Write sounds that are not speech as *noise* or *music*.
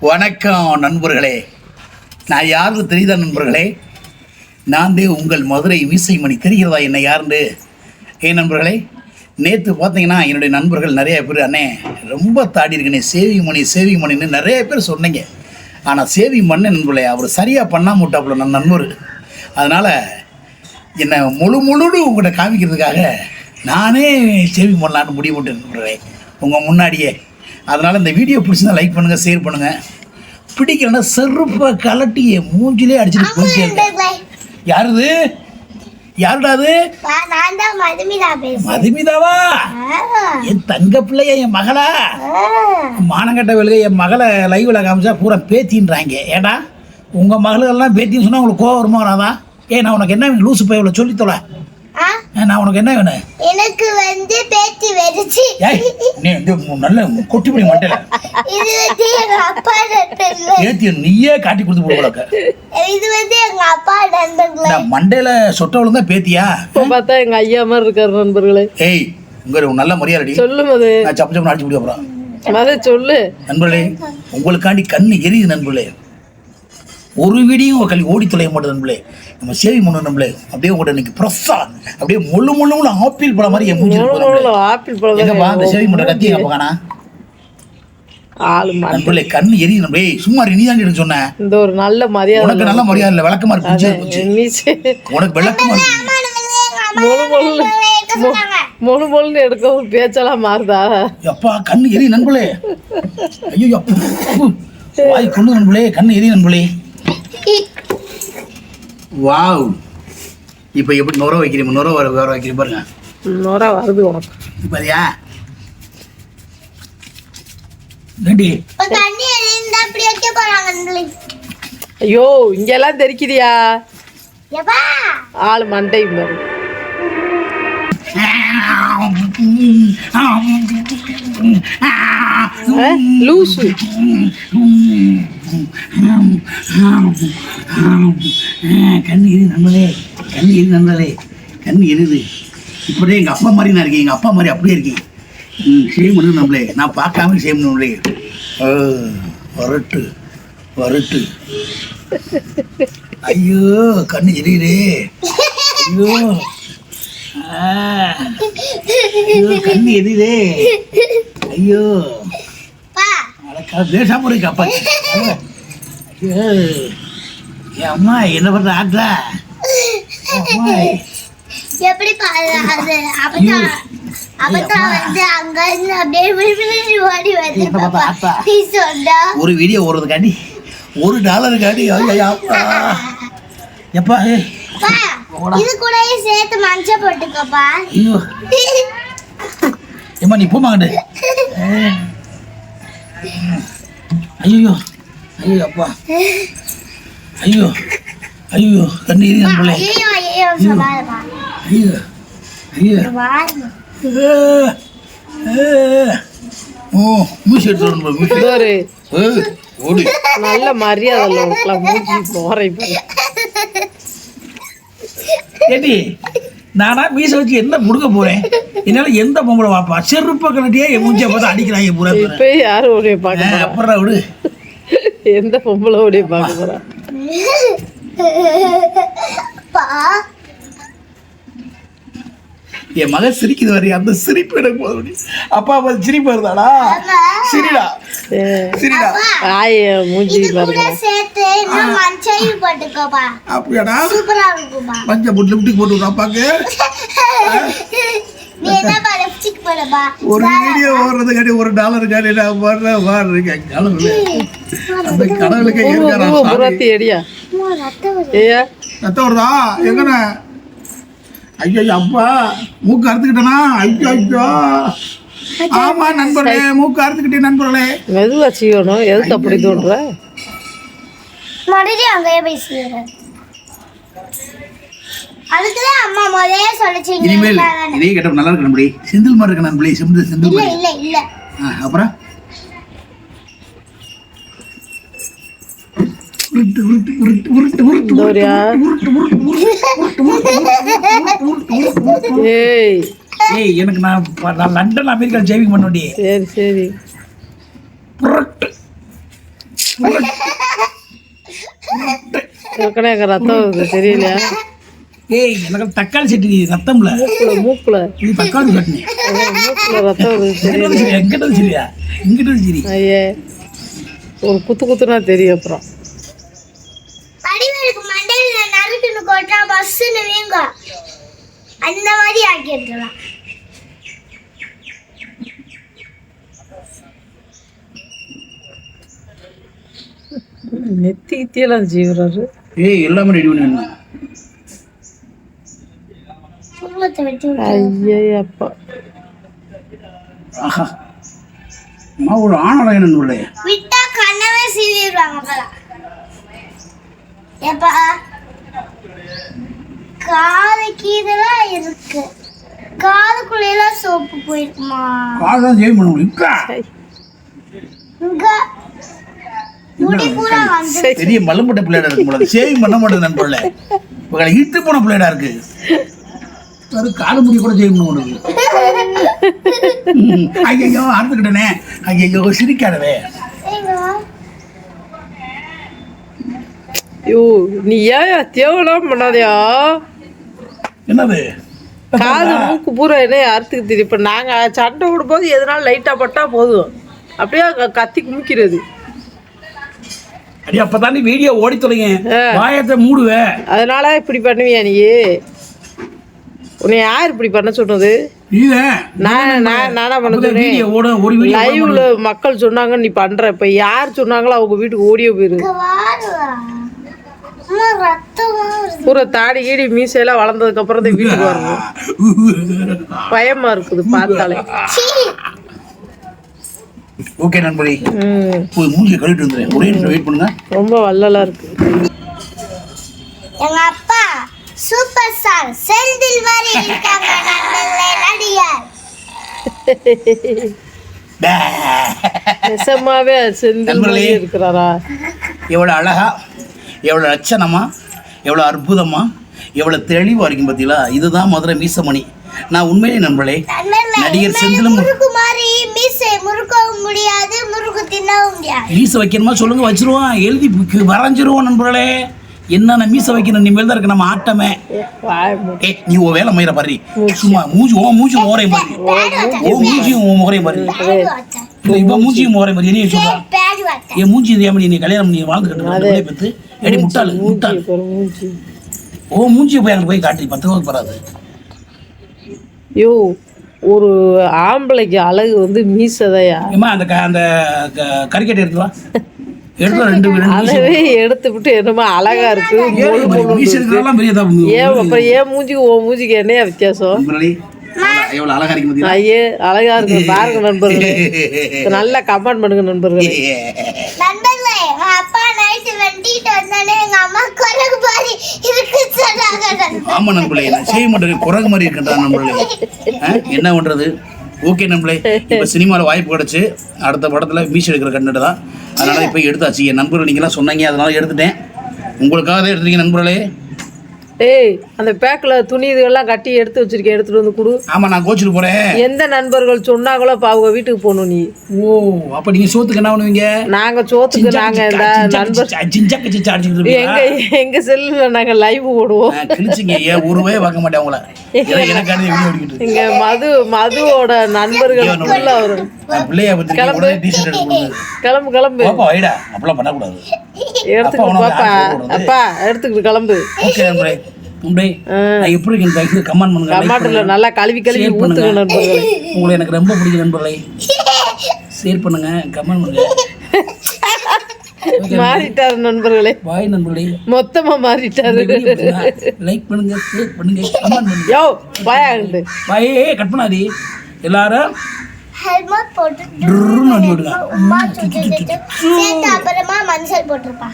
வணக்கம் நண்பர்களே. நான் யாருன்னு தெரியுதா நண்பர்களே? நான் உங்கள் மதுரை மீசைமணி தெரிகிறதா என்னை யாருன்னு ஏன் நண்பர்களே? நேற்று பார்த்தீங்கன்னா என்னுடைய நண்பர்கள் நிறைய பேர் அண்ணே ரொம்ப தாடி இருக்கனே சேவிங் மணி சேவிங் மணின்னு நிறைய பேர் சொன்னீங்க. ஆனால் சேவிங் பண்ண நண்பர்களே அவர் சரியாக பண்ணாம விட்டாப்புல நம் நண்பர். அதனால் என்னை முழு முழுன்னு உங்கள்கிட்ட காமிக்கிறதுக்காக நானே சேவிங் பண்ணலான்னு முடிவு நண்பர்களே. உங்கள் முன்னாடியே. அதனால் இந்த வீடியோ பிடிச்சிருந்தா லைக் பண்ணுங்கள் ஷேர் பண்ணுங்கள் பிடிக்கலன்னா செருப்பை கலட்டி என் மூஞ்சிலே அடிச்சுட்டு போயிட்டே யாருது? யாருடா அது? நான் தான் மதுமிதா பேசுறேன். மதுமிதாவா? என் தங்க பிள்ளைய என் மகளா? மானங்கட்ட வேலையை என் மகளை லைவில் காமிச்சா பூரா பேத்தின்றாங்க. ஏடா உங்கள் மகளுக்கெல்லாம் பேத்தின்னு சொன்னால் உங்களுக்கு கோவம் வருமா வராதா? ஏ நான் உனக்கு என்ன லூசு போய் இவ்வளோ சொல்லித்தோல நான் உனக்கு என்ன வேணும்? எனக்கு வந்து பேத்தி வெடிச்சு. நீ வந்து நல்ல கொட்டி பண்ணி மாட்டேல இது வந்து எங்க அப்பா நண்பர்கள். ஏத்தி நீயே காட்டி கொடுத்து போடுவலக்க இது வந்து எங்க அப்பா நண்பர்கள். நான் மண்டையில தான் பேத்தியா? பார்த்தா எங்க ஐயா மாதிரி இருக்காரு நண்பர்களே. ஏய் உங்க நல்ல மரியாதை சொல்லு மது. நான் சப்பு சப்பு அடிச்சு போறேன். மது சொல்லு. நண்பர்களே உங்களுக்காண்டி கண்ணு எரியுது நண்பர்களே. ஒரு வீடியும் கல்வி ஓடி தொலைய மாட்டேது நண்பர்களே. நம்ம சேவி பண்ண நண்பர்களே அப்படியே உங்கள்கிட்ட இன்னைக்கு ப்ரெஸ்ஸா அப்படியே முள்ளு முள்ளு ஆப்பிள் பழம் மாதிரி என் மூஞ்சி. ஆப்பிள் பழம் எங்கப்பா அந்த சேவி பண்ணுற கத்தி காணா? மண்டை. நண்பர்களே கண்ணு எரியுது நண்பர்களே. சும்மா நீ தான் எடுக்க சொன்னேன் இந்த ஒரு நல்ல மரியாதை உனக்கு நல்ல மரியாதை இல்லை விளக்கமா இருக்கு உனக்கு விளக்கமா இருக்கு. மொழு மொழு மொழு மொழுன்னு எடுக்க ஒரு பேச்செல்லாம் மாறுதா? எப்பா கண்ணு எரி நண்பளே ஐயோ வாய் கொண்டு நண்பளே கண்ணு எரி நண்பளே வாவ் இப்போ எப்படி நுர வைக்கிறீங்க நுர வர வேற வைக்கிறீங்க பாருங்க நோரா வருது உனக்கு பாரியா நண்பர்களே ஐயோ இங்கெல்லாம் தெரிக்குதியா எப்பா ஆளு மண்டை பாரு ஆ, லூசு. கண் எரி நண்பளே கண் எரி நண்பளே கண் எரிது இப்படியே எங்கள் அப்பா மாதிரி நான் இருக்கேன் எங்கள் அப்பா மாதிரி அப்படியே இருக்கேன் ம் சேம் பண்ணு நம்மளே நான் பார்க்காம சேம் நம்மளே வரட்டு வரட்டு. ஐயோ கண்ணு எரியுதே. ஐயோ. ஐயோ கண்ணு எரியுதே. ஐயோ. அடக்கா பேசாம இருக்கு அப்பா ஐயோ என் அம்மா என்ன பண்ற ஆட்டா எப்படி ஒரு வீடியோ ஓடுறதுக்காண்டி ஒரு டாலருக்காண்டி எப்பா இது கூடயே சேர்த்து மஞ்சள் போட்டுக்கோப்பா. ஐயோ. *laughs* ஏம்மா நீ போமாங்கண்டு *laughs* ஐயோ ஐயோ அப்பா. ஐயோ ஐயோ கண்ணு எரி நம்மளே ஐயோ ஐயோ. ஓ மூச்சு எடுத்து மூச்சு ஓடு. நல்ல மரியாதை இல்லை உனக்குலாம் மூஞ்சி போறை பாரு ஏடி நானா மீச வச்சு என்ன முடுக்க போறேன்? என்னால எந்த பொம்பளை வாப்பா? செருப்ப கலட்டியே என் மூஞ்சியை பார்த்து அடிக்கிறாங்க பூரா பேரு. இப்ப யாரும் உடைய பார்க்க போறா? அப்புறம் விடு. எந்த பொம்பளை உடைய பார்க்க போறா? என் மகன் சிரிக்குது வரைய அந்த சிரிப்பு எனக்கு போதும். அப்பா அப்பா சிரிப்பு வருதாடா? சிரிடா. சிரிடா. ஆய மூஞ்சி கூட அப்படியாடா? மஞ்சள் போட்டு லிப்டிக் போட்டு அப்பாக்கு. ஒரு வீடியோ ஓடுறதுக்காண்டி ஒரு டாலர் காண்டி நான் போடுற வாடுறேன் கடவுள் அந்த கடவுளுக்கு இருக்காரா ரத்தம் வருதா. எங்கண்ணே? ஐயோ அப்பா மூக்கு அறுத்துக்கிட்டனா? ஐயோ ஐயோ. ஆமா நண்பர்களே மூக்கு அறுத்துக்கிட்டே நண்பர்களே மெதுவா செய்யணும் எதுக்கு அப்படி தோன்ற மறுபடியும் அங்கேயே போய் செய்யறேன் அதுக்குதான் அம்மா முதலே சொல்லிச்சீங்க இனிமேல் இதே கேட்ட நல்லா இருக்கு நண்படி செந்தில் மாதிரி இருக்கு நண்படி செந்தில் செந்தில் இல்ல மாதிரி இல்ல இல்ல ஆ, அப்புறம் உருட்டு உருட்டு உருட்டு உருட்டு உருட்டு தோரியா ஏய் ஏய் எனக்கு நான் நான் லண்டன் அமெரிக்கா சேவிங் பண்ண வேண்டிய சரி சரி. புரட்டு. எங்க ரத்தம் தெரியலையா? ஏய் எனக்கு தக்காளி சட்னி ரத்தம்ல. மூக்குல மூக்குல. இது தக்காளி சட்னி. மூக்குல ரத்தம் எங்கிட்ட சரியா எங்கிட்ட சரியா? இங்கிட்ட சரி. ஐயே ஒரு குத்து குத்துனா தெரியும் அப்புறம். வடிவேலுக்கு மண்டையில நறுக்குன்னு கொட்டா பஸ்ஸுன்னு வீங்க. அந்த மாதிரி ஆக்கிட்டுலாம் நெத்தி கித்தியெல்லாம் ஜீவுறாரு ஏய் எல்லாமே ரெடி பண்ணி சுருளத்தை வெட்டி விட்டு ஐயே அப்பா ஆஹா. அம்மா ஒரு ஆணழகன் உள்ளே விட்டா கண்ணவே சீவிடுவாங்க அப்பலாம் ஏப்பா? காது கீதெல்லாம் இருக்கு. காதுக்குள்ளெல்லாம் சோப்பு போயிருக்குமா? காதான் சேவ் பண்ண முடியும். இங்க. பெரிய மலம்பட்ட பிள்ளைடா இருக்கு போல சேவிங் பண்ண மாட்டேது நண்பர்களே. உங்களை இட்டு போன பிள்ளைடா இருக்கு. அது கால முடி கூட சேவ் பண்ண மாட்டேங்குது ம், ஐயையோ அறுத்துக்கிட்டனே. ஐயையோ சிரிக்காதவே. ஐயோ நீ ஏன் தேவலாம் பண்ணாதயா? என்னது? காது மூக்கு பூரா என்ன அறுத்துக்கு தெரியும் இப்போ நாங்கள் சண்டை விடும்போது எதனால லைட்டாக பட்டா போதும். அப்படியே கத்தி குமிக்கிறது. அடி அப்பதாண்டி வீடியோ ஓடி தொலைங்க. வாயத்தை மூடுவே. அதனால இப்படி பண்ணுவியா நீ? உன்னை யார் இப்படி பண்ண சொன்னது? நான் நான் நானா பண்ண அப்பதான் சொன்னேன். வீடியோ ஓட ஒரு வீடியோ லைவ்ல மக்கள் சொன்னாங்க நீ பண்ற. இப்ப யார் சொன்னாங்களோ அவங்க வீட்டுக்கு ஓடியோ போயிரு. பூரா தாடி கீடி மீசையெல்லாம் வளர்ந்ததுக்கு அப்புறம் தான் வீட்டுக்கு வரணும். பயமா இருக்குது பார்த்தாலே. ஓகே நண்பரே போய் மூஞ்சியை கழுவிட்டு வந்துடுறேன். ஒரே நிமிஷம் வெயிட் பண்ணுங்க. ரொம்ப வள்ளலா இருக்கு. எங்க அப்பா சூப்பர் ஸ்டார் செந்தில் மாதிரி இருக்காங்க நண்பர்களே நடிகர். *laughs* நெசமாவே செந்தில் மாதிரி. இருக்கிறாரா? எவ்வளோ அழகா எவ்வளோ லட்சணமா எவ்வளோ அற்புதமா எவ்வளோ தெளிவாக இருக்கும் பார்த்தீங்களா இதுதான் மதுரை மீசமணி. நான் உண்மையிலே நண்பர்களே நண்பர்களே நடிகர் செந்திலும் முடியாது மீச வைக்கணுமா சொல்லுங்க வச்சிருவோம். எழுதி வரைஞ்சிருவோம் நண்பர்களே. என்னென்ன மீச வைக்கணும்? இனிமேல் தான் இருக்கு. நம்ம ஆட்டமே. ஏ, நீ உன் வேலை மயிர பாரு. சும்மா மூஞ்சி ஓ மூஞ்சி ஓரையும் பாரு. ஓ மூஞ்சியும் உன் முகரையும் பாரு. இப்போ மூஞ்சியும் முகரையும் பாரு. என்ன சொல்றா. என் மூஞ்சி இந்த ஏமடி நீ கல்யாணம் பண்ணி வாழ்ந்துக்கிட்டு பெற்று எடி முட்டாள் முட்டாள் மூஞ்சி மூஞ்சி ஓ மூஞ்சியை போய் அங்கே போய் காட்டி பத்து ரூபாய்க்கு வராது யோ ஒரு ஆம்பளைக்கு அழகு வந்து மீசதையா ஏம்மா அந்த அந்த கறிக்கட்டை எடுத்து வா எடுத்து ரெண்டு. அதவே எடுத்து விட்டு என்னமோ அழகா இருக்கு ஏன் அப்புறம் ஏன் மூஞ்சிக்கு ஓ மூஞ்சிக்கு என்னையா வித்தியாசம் எவ்வளவு- அழகா இருக்கு? ஐயே அழகா இருக்கு. பாருங்க நண்பர்களே. *laughs* நல்லா கமெண்ட் பண்ணுங்க நண்பர்களே. *laughs* நண்பர்களே அப்பா நைட்டு வெட்டிட்டு வந்தானே எங்க அம்மா குரங்கு மாதிரி இருக்கு சொன்னாங்க ஆமா நண்பர்களே நான் செய்ய மாட்டேன். குரங்கு மாதிரி இருக்கின்றான் நண்பர்களே. ஆ, என்ன பண்றது? ஓகே நண்பர்களே இப்போ சினிமாவில் வாய்ப்பு கிடைச்சு அடுத்த படத்தில் மீசி எடுக்கிற கண்டுட்டு தான். அதனால இப்போ எடுத்தாச்சு. என் நண்பர்கள் நீங்களாம் சொன்னீங்க அதனால எடுத்துட்டேன். உங்களுக்காக தான் எடுத்துருக்கீங்க நண்பர்களே. ஏய் அந்த பேக்கில் துணி இதுகள்லாம் கட்டி எடுத்து வச்சிருக்கேன் எடுத்துட்டு வந்து கொடு. ஆமா நான் கோச்சிட்டு போறேன். எந்த நண்பர்கள் சொன்னாங்களோ அப்போ அவங்க வீட்டுக்கு போகணும் நீ. ஓ அப்ப நீங்க சோத்துக்கு என்ன பண்ணுவீங்க? நாங்க சோத்துக்கு நாங்க இந்த நண்பர் சிஞ்சாக்கு சிச்சா அடிச்சுட்டு? எங்க எங்க செல்லுல நாங்க லைவ் போடுவோம். கிழிச்சிங்க ஏன் ஒரு ரூபாய் பார்க்க மாட்டேன் உங்களை. இங்க மது மதுவோட வரும். பிள்ளைய பத்தி டிஷர்ட் எடுத்து கொடுங்க. கிளம்பு கிளம்பு. பாப்பா வைடா அப்பெல்லாம் பண்ணக்கூடாது. எடுத்துக்கிட்டு பாப்பா. அப்பா எடுத்துக்கிட்டு கிளம்பு. நான் எப்படி இருக்கேன் தயவு கமெண்ட் பண்ணுங்க பண்ணுங்க. நல்லா கழுவி கழுவி ஊத்துங்க. நண்பர்களே உங்களை எனக்கு ரொம்ப பிடிக்கும் நண்பர்களே ஷேர் பண்ணுங்க கமெண்ட் பண்ணுங்க மாறிட்டாரு நண்பர்களே பாய் நண்பர்களே மொத்தமா மாறிட்டாரு லைக் பண்ணுங்க ஷேர் பண்ணுங்க கமெண்ட் பண்ணுங்க யோ பாயாண்டு பாயே கட் பண்ணாதி எல்லாரும் ஹெல்மெட் போட்டு டுர்ருன்னு அடி விடுங்க அப்புறமா மஞ்சள் போட்டிருப்பா